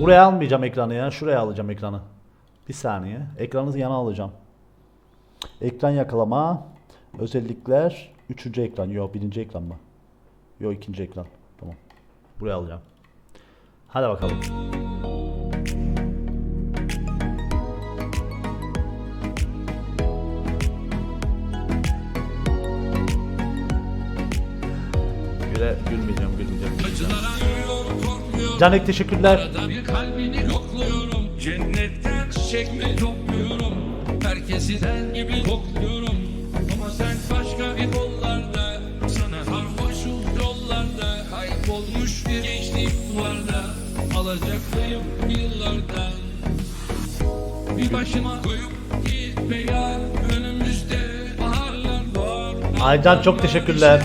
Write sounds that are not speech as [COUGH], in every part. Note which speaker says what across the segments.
Speaker 1: Buraya almayacağım ekranı ya. Şuraya alacağım ekranı. Bir saniye. Ekranı yana alacağım. Ekran yakalama. Özellikler. Üçüncü ekran. Yok birinci ekran mı? Yok ikinci ekran. Tamam. Buraya alacağım. Hadi bakalım. Canek teşekkürler.
Speaker 2: bir kalbini yokluyorum. Cennetten çiçek mi topluyorum? Herkesi sen gibi kokluyorum. Ama sen başka bir kollarda Sana sarhoşum yollarda. Kaybolmuş bir gençlik duvarda Alacaklıyım yıllardan Bir başıma koyup gitme yar Önümüzde baharlar var.
Speaker 1: Aycan çok teşekkürler.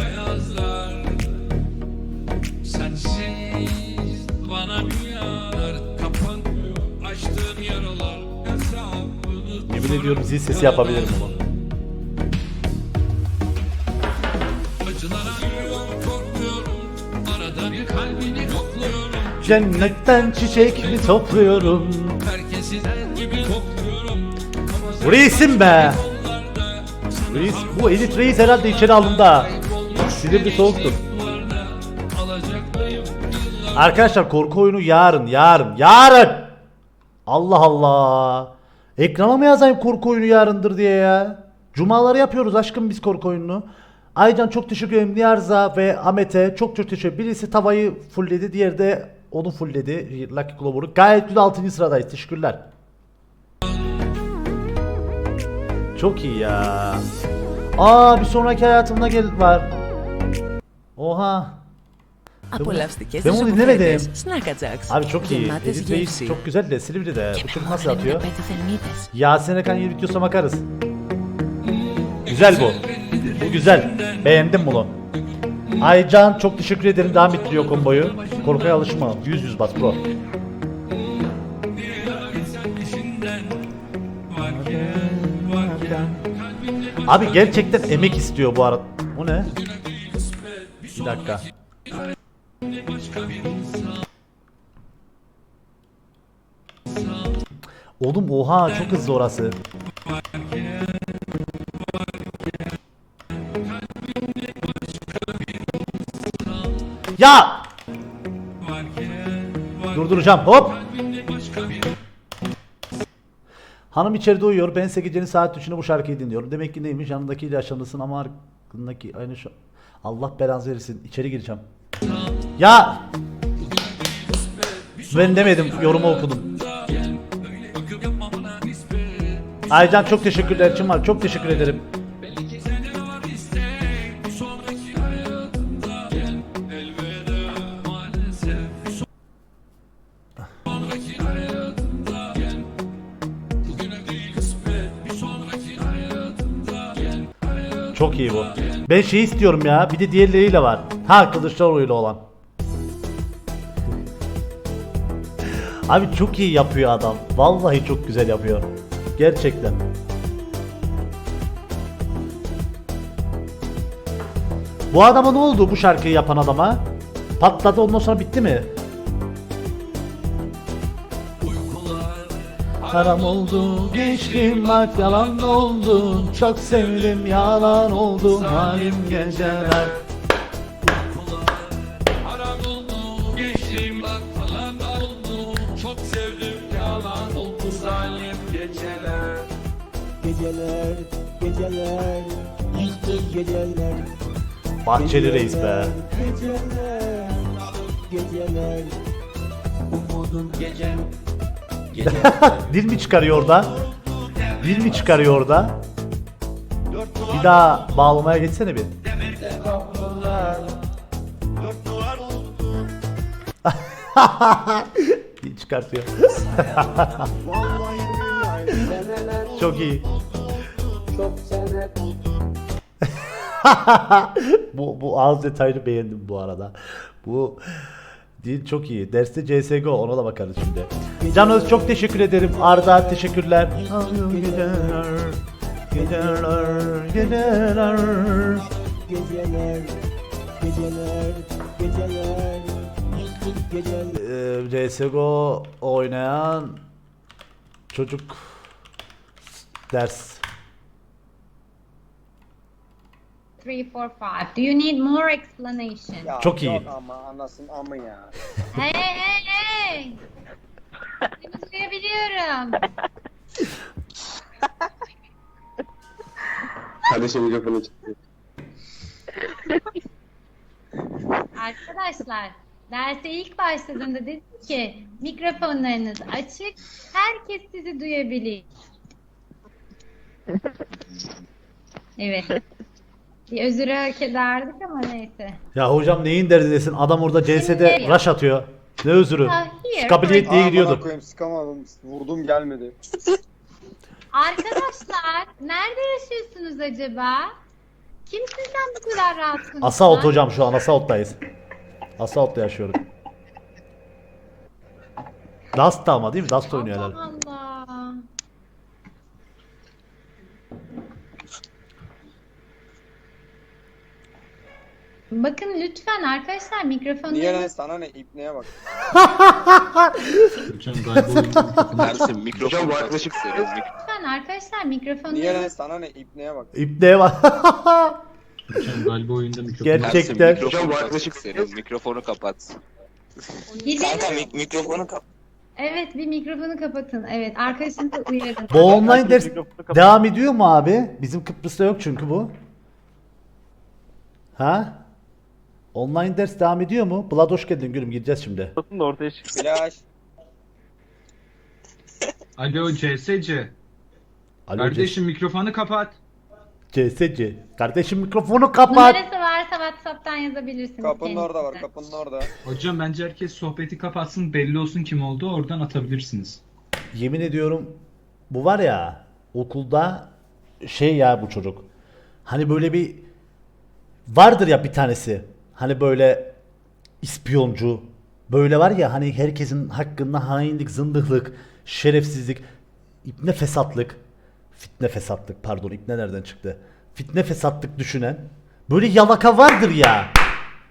Speaker 1: Yemin ediyorum zil sesi yapabilirim
Speaker 2: kokluyorum
Speaker 1: Cennetten çiçek mi topluyorum?
Speaker 2: Ama sen
Speaker 1: Reisim be. Reis, bu elit reis herhalde içeri alındı ha. Silivri soğuktur. Arkadaşlar korku oyunu yarın, yarın, yarın. Allah Allah. Ekrana mı yazayım korku oyunu yarındır diye ya? Cumaları yapıyoruz aşkım biz korku oyununu. Aycan çok teşekkür ederim. Niyarza ve Ahmet'e çok çok teşekkür Birisi tavayı fullledi, diğeri de onu fullledi. Lucky Clover'ı. Gayet güzel 6. sıradayız. Teşekkürler. Çok iyi ya. Aa bir sonraki hayatımda gel var. Oha.
Speaker 3: Απολαυστικές
Speaker 1: Δεν μου την
Speaker 3: ζωγραφιές,
Speaker 1: έλεγε.
Speaker 3: Snacka Jacks.
Speaker 1: Abi çok iyi.
Speaker 3: Γεμάτες
Speaker 1: Edit Reis
Speaker 3: γεύση.
Speaker 1: çok güzel de Silivri'de.
Speaker 3: Και
Speaker 1: Bu
Speaker 3: με
Speaker 1: çocuk nasıl
Speaker 3: μαγρύνουν
Speaker 1: atıyor?
Speaker 3: πέντε θερμίδες.
Speaker 1: Yasin Ekan yeni videosuna bakarız. Güzel bu. Bu güzel. Beğendim bunu. Aycan çok teşekkür ederim. Devam ettiriyor komboyu. Korkuya alışma. 100 100 bas bro. Abi gerçekten emek istiyor bu arada. O ne? Bir dakika. Oğlum oha çok hızlı orası. Ya! Durduracağım. Hop! Hanım içeride uyuyor. Ben ise gecenin saat 3'ünde bu şarkıyı dinliyorum. Demek ki neymiş? Yanındakiyle yaşanırsın ama arkındaki aynı şu... Allah belanızı versin. İçeri gireceğim. Ya! Ben demedim. Yorumu okudum. Aycan çok teşekkürler. Çımal çok teşekkür ederim. Çok iyi bu. Ben şey istiyorum ya. Bir de diğerleriyle var. Ha Kılıçdaroğlu'yla olan. Abi çok iyi yapıyor adam. Vallahi çok güzel yapıyor. Gerçekten. Bu adama ne oldu bu şarkıyı yapan adama? Patladı ondan sonra bitti mi? Haram oldu geçtim bak yalan oldu Çok sevdim yalan oldu halim geceler
Speaker 2: Geceler,
Speaker 4: geceler, yıktı geceler.
Speaker 1: Bahçeli reis be
Speaker 4: Geceler, geceler. Umudun gecem, [LAUGHS]
Speaker 1: Dil mi çıkarıyor orada? Dil mi çıkarıyor orada? Bir daha bağlamaya geçsene bir. [LAUGHS] Çıkartıyor. [LAUGHS] Çok iyi.
Speaker 4: Çok sene. [LAUGHS]
Speaker 1: bu bu ağız detayını beğendim bu arada. Bu dil çok iyi. Derste CSGO ona da bakarız şimdi. Can Öz çok teşekkür ederim. Arda teşekkürler. Geceler, geceler, Geceler Ee, CSGO oynayan çocuk ders.
Speaker 5: Three, four, five. Do you need more explanation?
Speaker 6: Ya
Speaker 1: Çok iyi.
Speaker 6: Yok ama anasın amı ya. [LAUGHS]
Speaker 5: Hey hey hey! Seni duyabiliyorum.
Speaker 7: Kardeşim mikrofonu çıktı.
Speaker 5: Arkadaşlar, derse ilk başladığında dedim ki mikrofonlarınız açık, herkes sizi duyabilir. Evet. Bir özür hak ederdik ama neyse.
Speaker 1: Ya hocam neyin derdindesin? Adam orada CS'de
Speaker 5: Şimdi-
Speaker 1: rush atıyor. Ne özürü?
Speaker 5: Ha, here,
Speaker 1: Kabiliyet diye
Speaker 6: Aa,
Speaker 1: gidiyordu.
Speaker 6: koyayım sıkamadım. Vurdum gelmedi.
Speaker 5: Arkadaşlar, nerede yaşıyorsunuz acaba? Kimsin sen bu kadar rahat konuşan?
Speaker 1: Assault hocam şu an Assault'tayız. Assault'ta yaşıyorum. Dust'ta ama değil mi? Dust oynuyor herhalde.
Speaker 5: Allah Allah. Bakın lütfen arkadaşlar mikrofonları
Speaker 6: Niye lan sana ne ipneye bak.
Speaker 7: Dersim [LAUGHS] mikrofon bu yaklaşık
Speaker 5: lütfen arkadaşlar
Speaker 6: Niye lan sana ne ipneye bak.
Speaker 1: İpneye bak. [LAUGHS]
Speaker 8: Galiba oyunda mikrofon.
Speaker 1: Gerçekten.
Speaker 7: mikrofon bu yaklaşık seviyorum. Mikrofonu kapat.
Speaker 5: Gidelim.
Speaker 7: mikrofonu kapat.
Speaker 5: Evet bir mikrofonu kapatın. Evet arkadaşınızı uyarın.
Speaker 1: Bu online ders devam ediyor mu abi? Bizim Kıbrıs'ta yok çünkü bu. Ha? Online ders devam ediyor mu? Blood hoş geldin gülüm gireceğiz şimdi.
Speaker 6: Flash.
Speaker 8: Alo CSC.
Speaker 1: Alo
Speaker 8: Kardeşim mikrofonu kapat.
Speaker 1: CSC. Kardeşim mikrofonu kapat.
Speaker 5: Numarası varsa WhatsApp'tan yazabilirsiniz.
Speaker 6: Kapının orada var
Speaker 5: kendisine.
Speaker 6: kapının orada.
Speaker 8: Hocam bence herkes sohbeti kapatsın belli olsun kim oldu oradan atabilirsiniz.
Speaker 1: Yemin ediyorum bu var ya okulda şey ya bu çocuk. Hani böyle bir vardır ya bir tanesi. Hani böyle ispiyoncu. Böyle var ya hani herkesin hakkında hainlik, zındıklık, şerefsizlik, ipne fesatlık. Fitne fesatlık pardon ipne nereden çıktı? Fitne fesatlık düşünen. Böyle yalaka vardır ya.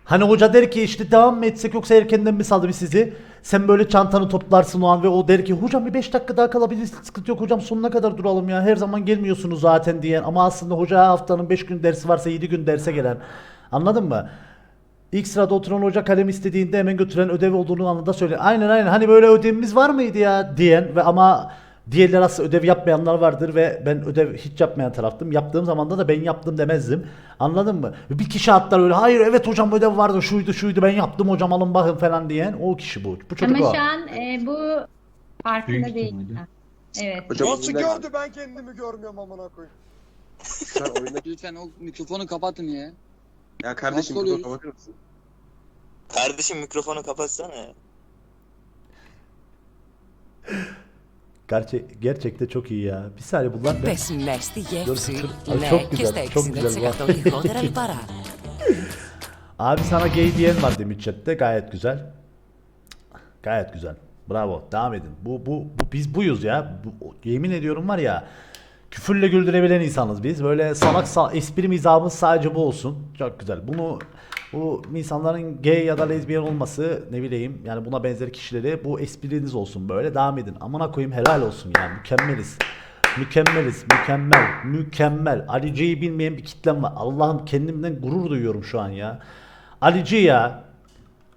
Speaker 1: Hani hoca der ki işte devam mı etsek yoksa erkenden mi biz sizi? Sen böyle çantanı toplarsın o an ve o der ki hocam bir 5 dakika daha kalabiliriz sıkıntı yok hocam sonuna kadar duralım ya her zaman gelmiyorsunuz zaten diyen ama aslında hoca haftanın 5 gün dersi varsa 7 gün derse gelen anladın mı? İlk sırada oturan hoca kalem istediğinde hemen götüren ödev olduğunu anında söyle. Aynen aynen hani böyle ödevimiz var mıydı ya diyen ve ama diğerler aslında ödev yapmayanlar vardır ve ben ödev hiç yapmayan taraftım. Yaptığım zaman da ben yaptım demezdim. Anladın mı? Bir kişi atlar öyle hayır evet hocam ödev vardı şuydu şuydu ben yaptım hocam alın bakın falan diyen o kişi bu. Bu çocuk
Speaker 5: Ama
Speaker 1: o.
Speaker 5: şu an e, bu farkında
Speaker 8: Büyük
Speaker 5: değil.
Speaker 8: ihtimalle.
Speaker 5: Evet.
Speaker 7: Hocam
Speaker 6: Nasıl
Speaker 7: oyunda-
Speaker 6: gördü ben kendimi görmüyorum amına koyayım.
Speaker 7: Sen
Speaker 9: Lütfen o mikrofonu kapatın ya.
Speaker 7: Ya kardeşim
Speaker 9: Nasıl
Speaker 7: mikrofonu
Speaker 9: oluyoruz?
Speaker 7: kapatır mısın?
Speaker 10: Kardeşim mikrofonu kapatsana ya.
Speaker 1: Gerçe gerçekten çok iyi ya. Bir saniye bunlar ne?
Speaker 3: Πες στη γεύση.
Speaker 1: Ay,
Speaker 3: Ναι,
Speaker 1: çok
Speaker 3: και
Speaker 1: güzel,
Speaker 3: στα
Speaker 1: çok güzel
Speaker 3: 60% [LAUGHS] λιγότερα λιπαρά.
Speaker 1: Abi sana gay diyen var demiş chatte gayet güzel. Gayet güzel. Bravo. Devam edin. Bu bu, bu biz buyuz ya. Bu, yemin ediyorum var ya. Küfürle güldürebilen insanız biz. Böyle salak sa espri mizahımız sadece bu olsun. Çok güzel. Bunu bu insanların gay ya da lezbiyen olması ne bileyim yani buna benzer kişileri bu espriniz olsun böyle devam edin. Amına koyayım helal olsun yani mükemmeliz. Mükemmeliz, mükemmel, mükemmel. Ali C'yi bilmeyen bir kitlem var. Allah'ım kendimden gurur duyuyorum şu an ya. Ali C ya.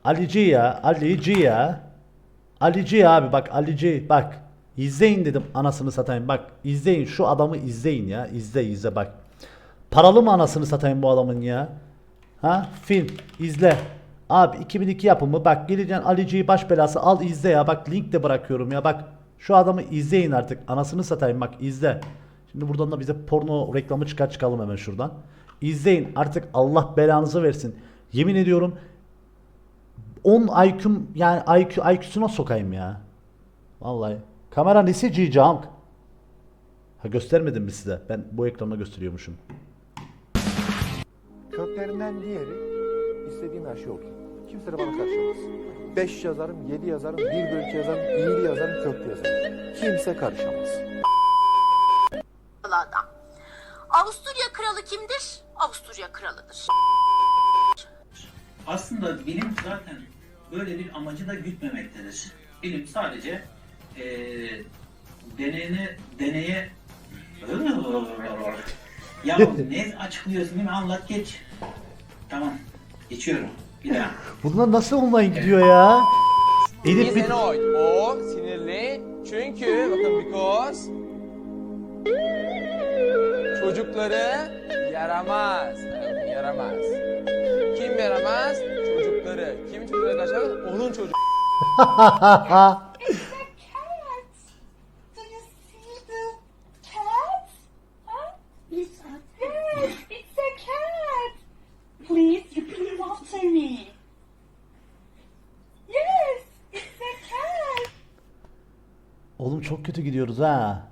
Speaker 1: Ali C ya, Ali C ya. Ali C abi bak Ali C bak. İzleyin dedim anasını satayım bak. izleyin şu adamı izleyin ya. İzle izle bak. Paralı mı anasını satayım bu adamın ya? Ha film izle. Abi 2002 yapımı bak geleceksin Ali C'yi baş belası al izle ya bak link de bırakıyorum ya bak. Şu adamı izleyin artık anasını satayım bak izle. Şimdi buradan da bize porno reklamı çıkar çıkalım hemen şuradan. İzleyin artık Allah belanızı versin. Yemin ediyorum 10 IQ'm yani IQ, IQ'suna sokayım ya. Vallahi. Kamera nesi G-Junk? Ha göstermedim mi size? Ben bu ekranda gösteriyormuşum.
Speaker 11: Köklerinden diğeri istediğim her şey olur. Kimse de bana karışamaz. 5 yazarım, 7 yazarım, 1 bölü 2 yazarım, iyili yazarım, köklü yazarım. Kimse karışamaz.
Speaker 12: adam. Avusturya kralı kimdir? Avusturya kralıdır.
Speaker 13: Aslında bilim zaten
Speaker 4: böyle bir amacı da gütmemektedir. Bilim sadece eee deneyine, deneye... ya [LAUGHS] ne açıklıyorsun değil mi? Anlat geç. Tamam. Geçiyorum. Bir daha. [LAUGHS]
Speaker 1: Bunlar nasıl online gidiyor ya? Elif bir...
Speaker 6: O sinirli çünkü bakın because çocukları yaramaz. Evet, yaramaz. Kim yaramaz? Çocukları. Kim çocukları kaçar? Onun çocuğu. [LAUGHS]
Speaker 1: çok kötü gidiyoruz ha.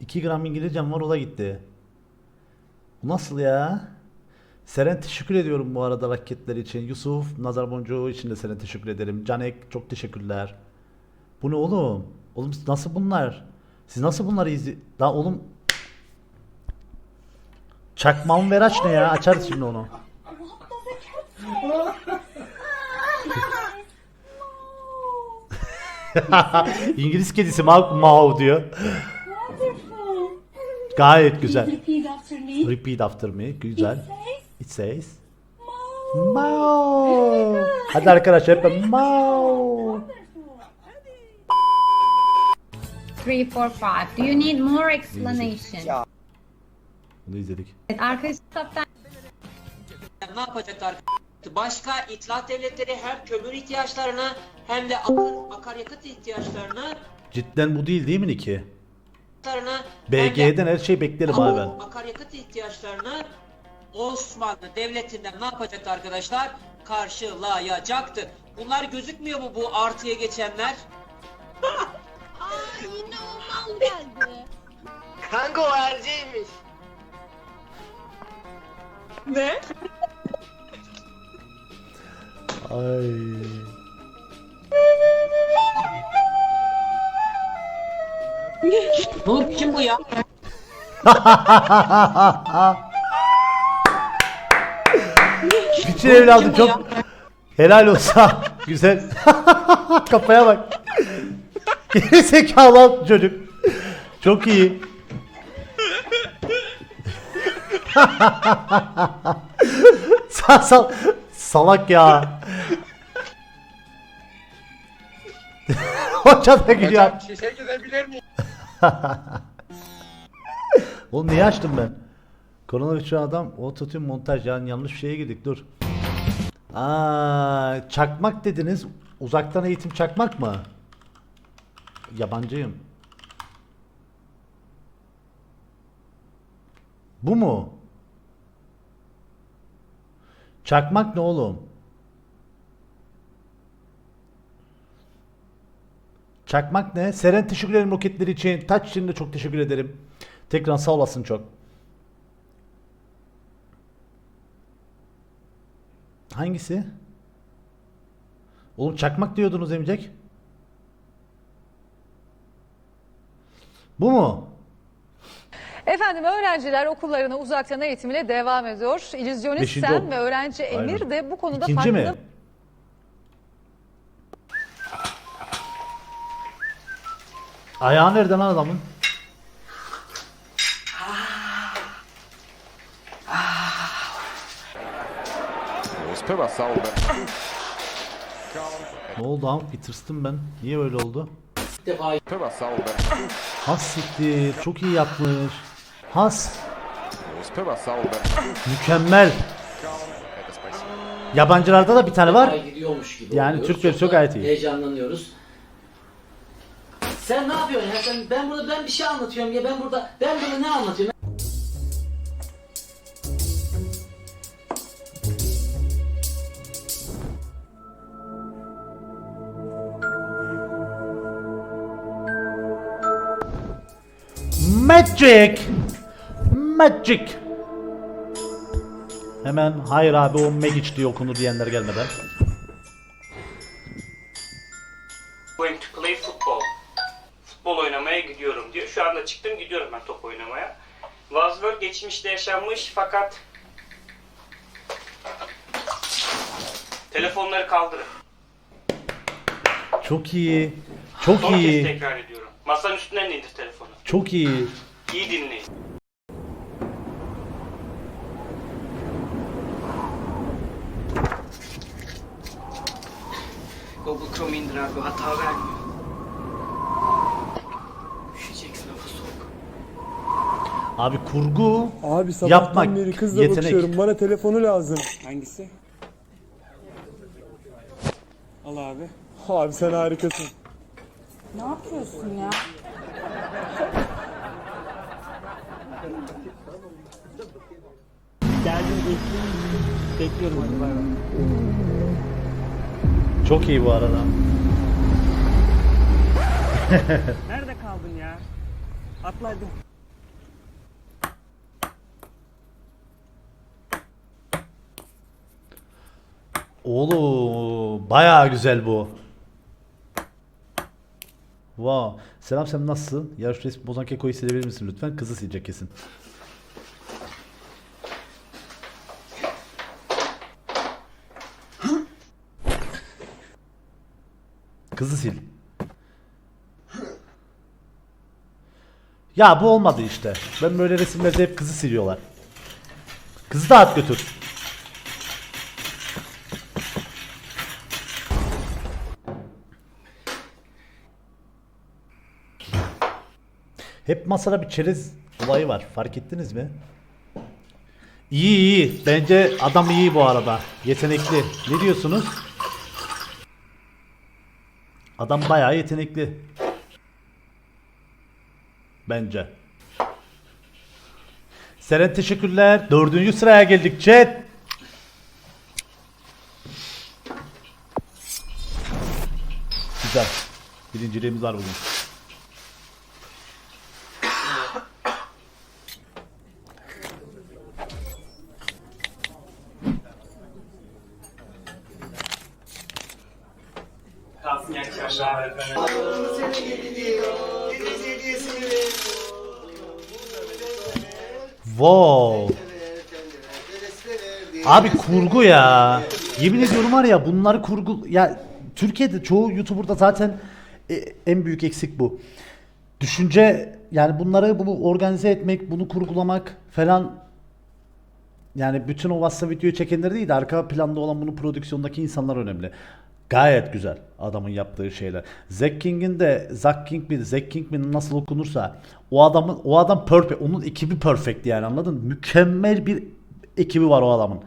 Speaker 1: 2 gram İngilizcem var o da gitti. Bu nasıl ya? Seren teşekkür ediyorum bu arada raketler için. Yusuf, Nazar Boncuğu için de Seren teşekkür ederim. Canek çok teşekkürler. Bu ne oğlum? Oğlum nasıl bunlar? Siz nasıl bunları izli... Daha oğlum... Çakmam ver aç ne ya? Açarız şimdi onu. [LAUGHS] İngiliz kedisi mav, mav diyor.
Speaker 12: Wonderful.
Speaker 1: Gayet güzel.
Speaker 12: Repeat after me.
Speaker 1: Repeat after me. Güzel.
Speaker 12: It says
Speaker 1: It says.
Speaker 12: Moo.
Speaker 1: Mau. Hadi arkadaşlar hep mau.
Speaker 5: 3, 4, 5. Do you need more explanation?
Speaker 1: Bunu izledik.
Speaker 5: Evet, arkadaş kitaptan
Speaker 4: Ne yapacaklar? Başka itilaf devletleri hem kömür ihtiyaçlarını hem de akar, akaryakıt ihtiyaçlarını
Speaker 1: Cidden bu değil değil mi Niki?
Speaker 4: hem de
Speaker 1: BG'den her şey beklerim abi ben.
Speaker 4: akaryakıt ihtiyaçlarını Osmanlı Devleti'nden ne yapacaktı arkadaşlar? Karşılayacaktı. Bunlar gözükmüyor mu bu artıya geçenler? [LAUGHS]
Speaker 12: Yine o mal geldi.
Speaker 6: Kanka o erceğiymiş.
Speaker 1: Ay.
Speaker 4: Bu kim bu ya?
Speaker 1: Küçük evladım çok helal olsa [LAUGHS] güzel. [LAUGHS] Kafaya bak. Geri zekalı çocuk. Çok iyi. [LAUGHS] sal, sal, salak ya. Hoca da gülüyor.
Speaker 6: Şişe gidebilir miyim? [LAUGHS]
Speaker 1: Oğlum niye açtım ben? Koronavirüs adam ototune montaj yani yanlış bir şeye girdik dur. Aa, çakmak dediniz. Uzaktan eğitim çakmak mı? Yabancıyım. Bu mu? Çakmak ne oğlum? Çakmak ne? Seren teşekkür ederim roketleri için. Taç için de çok teşekkür ederim. Tekrar sağ olasın çok. Hangisi? Oğlum çakmak diyordunuz Emcek. Bu mu?
Speaker 12: Efendim öğrenciler okullarına uzaktan eğitimine devam ediyor. İllüzyonist
Speaker 1: Beşinci
Speaker 12: Sen ve öğrenci Emir
Speaker 1: Aynen.
Speaker 12: de bu konuda
Speaker 1: İkinci
Speaker 12: farklı
Speaker 1: mi? Ayağı nerede lan adamın? Ne oldu am? Bir tırstım ben. Niye öyle oldu? Has siktir. Çok iyi yapmış. Has. Mükemmel. Yabancılarda da bir tane var.
Speaker 4: Gidiyormuş gibi
Speaker 1: Yani
Speaker 4: oluyoruz.
Speaker 1: Türk versiyonu gayet iyi.
Speaker 4: Heyecanlanıyoruz. Sen ne yapıyorsun ya? Sen ben burada ben bir şey anlatıyorum ya ben burada ben burada ne anlatıyorum?
Speaker 1: Magic. Magic. Hemen hayır abi o Magic diye okunur diyenler gelmeden.
Speaker 4: Şu anda çıktım gidiyorum ben top oynamaya. Buzzword geçmişte yaşanmış fakat telefonları kaldırın.
Speaker 1: Çok iyi. Çok
Speaker 4: Son kez
Speaker 1: iyi.
Speaker 4: tekrar ediyorum. Masanın üstünden indir telefonu.
Speaker 1: Çok iyi.
Speaker 4: İyi dinleyin. Google Chrome indir abi hata vermiyor.
Speaker 1: Abi kurgu
Speaker 6: Abi
Speaker 1: Yapmak, beri kızla yetenek. bakışıyorum.
Speaker 6: Bana telefonu lazım. Hangisi? Al abi. Abi sen harikasın.
Speaker 12: Ne yapıyorsun ya?
Speaker 1: çok iyi bu arada.
Speaker 6: Nerede kaldın ya? Atla hadi.
Speaker 1: Oğlum bayağı güzel bu. Wow. Selam sen nasılsın? Ya şu resmi bozan kekoyu silebilir misin lütfen? Kızı silecek kesin. Kızı sil. Ya bu olmadı işte. Ben böyle resimlerde hep kızı siliyorlar. Kızı da at götür. Hep masada bir çerez olayı var. Fark ettiniz mi? İyi iyi. Bence adam iyi bu arada. Yetenekli. Ne diyorsunuz? Adam bayağı yetenekli. Bence. Seren teşekkürler. Dördüncü sıraya geldik chat. Güzel. Birinciliğimiz var bugün. Wow. Abi kurgu ya. Yemin ediyorum var ya bunlar kurgu ya Türkiye'de çoğu YouTuber'da zaten e, en büyük eksik bu. Düşünce yani bunları bunu organize etmek, bunu kurgulamak falan yani bütün o WhatsApp videoyu çekenler değil de arka planda olan bunu prodüksiyondaki insanlar önemli. Gayet güzel adamın yaptığı şeyler. Zack King'in de Zack King mi Zack King mi nasıl okunursa o adamın o adam perfect onun ekibi perfect yani anladın? Mükemmel bir ekibi var o adamın.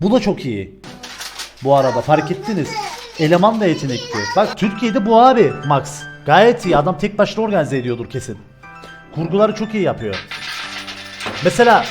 Speaker 1: Bu da çok iyi. Bu arada fark ettiniz. Eleman da yetenekli. Bak Türkiye'de bu abi Max. Gayet iyi. Adam tek başına organize ediyordur kesin. Kurguları çok iyi yapıyor. Mesela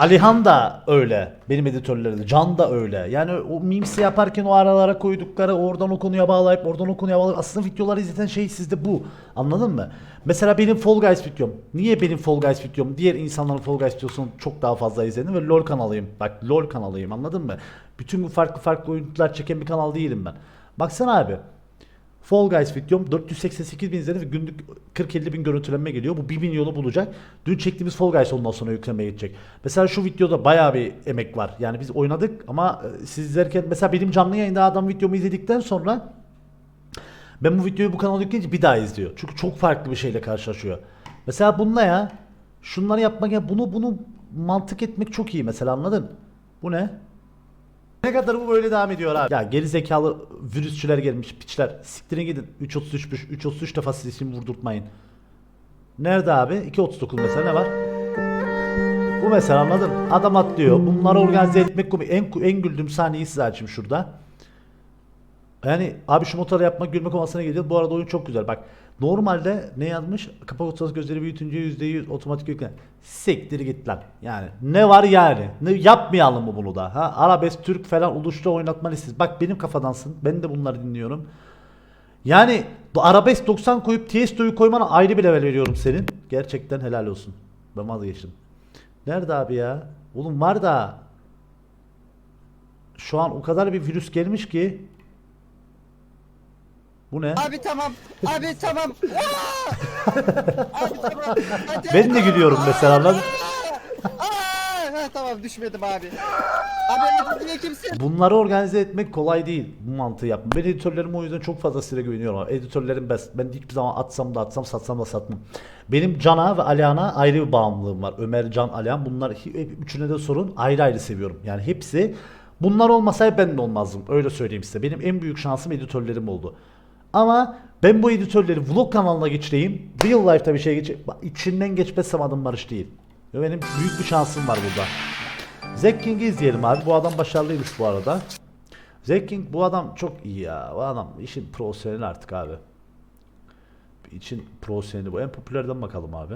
Speaker 1: Alihan da öyle. Benim editörlerim. Can da öyle. Yani o memesi yaparken o aralara koydukları oradan o konuya bağlayıp oradan o konuya bağlayıp aslında videoları izleten şey sizde bu. Anladın mı? Mesela benim Fall Guys videom. Niye benim Fall Guys videom diğer insanların Fall Guys videosunu çok daha fazla izledim ve LoL kanalıyım. Bak LoL kanalıyım anladın mı? Bütün gün farklı farklı oyuncular çeken bir kanal değilim ben. Baksana abi. Fall Guys videom 488 bin izlendi ve günlük 40-50 bin görüntülenme geliyor. Bu 1 bin yolu bulacak. Dün çektiğimiz Fall Guys ondan sonra yüklemeye gidecek. Mesela şu videoda bayağı bir emek var. Yani biz oynadık ama e, siz izlerken mesela benim canlı yayında adam videomu izledikten sonra ben bu videoyu bu kanala yükleyince bir daha izliyor. Çünkü çok farklı bir şeyle karşılaşıyor. Mesela bununla ya şunları yapmak ya bunu bunu mantık etmek çok iyi mesela anladın? Bu ne? Ne kadar bu böyle devam ediyor abi. Ya geri zekalı virüsçüler gelmiş piçler. Siktirin gidin. 3.33'müş. 3.33 defa siz isim vurdurtmayın. Nerede abi? 2.39 mesela ne var? Bu mesela anladın? Adam atlıyor. Bunları organize etmek komik. En, en güldüğüm sahneyi size açayım şurada. Yani abi şu motoru yapmak gülmek olmasına geliyor. Bu arada oyun çok güzel. Bak normalde ne yazmış? Kapak ortası gözleri büyütünce %100 otomatik yüklen. Siktir git lan. Yani ne var yani? Ne, yapmayalım mı bunu da? Ha? Arabesk, Türk falan oluştu oynatma listesi. Bak benim kafadansın. Ben de bunları dinliyorum. Yani bu arabesk 90 koyup Tiesto'yu koymana ayrı bir level veriyorum senin. Gerçekten helal olsun. Ben vazgeçtim. Nerede abi ya? Oğlum var da şu an o kadar bir virüs gelmiş ki bu ne?
Speaker 9: Abi tamam. Abi tamam. abi tamam. Hadi.
Speaker 1: Ben de gülüyorum mesela lan.
Speaker 9: Aa, ha, tamam düşmedim abi. Abi editörlüğe kimsin?
Speaker 1: Bunları organize etmek kolay değil. Bu mantığı yapma. Ben editörlerime o yüzden çok fazla size güveniyorum. Editörlerim best. Ben hiçbir zaman atsam da atsam satsam da satmam. Benim Can'a ve Alihan'a ayrı bir bağımlılığım var. Ömer, Can, Alihan bunlar üçüne de sorun ayrı ayrı seviyorum. Yani hepsi bunlar olmasaydı ben de olmazdım. Öyle söyleyeyim size. Benim en büyük şansım editörlerim oldu. Ama ben bu editörleri vlog kanalına geçireyim. Real life'ta bir şey geç içinden geçmezsem adım Barış değil. Ve benim büyük bir şansım var burada. Zack King'i izleyelim abi. Bu adam başarılıymış bu arada. Zack King bu adam çok iyi ya. Bu adam işin profesyoneli artık abi. İçin profesyoneli bu. En popülerden bakalım abi.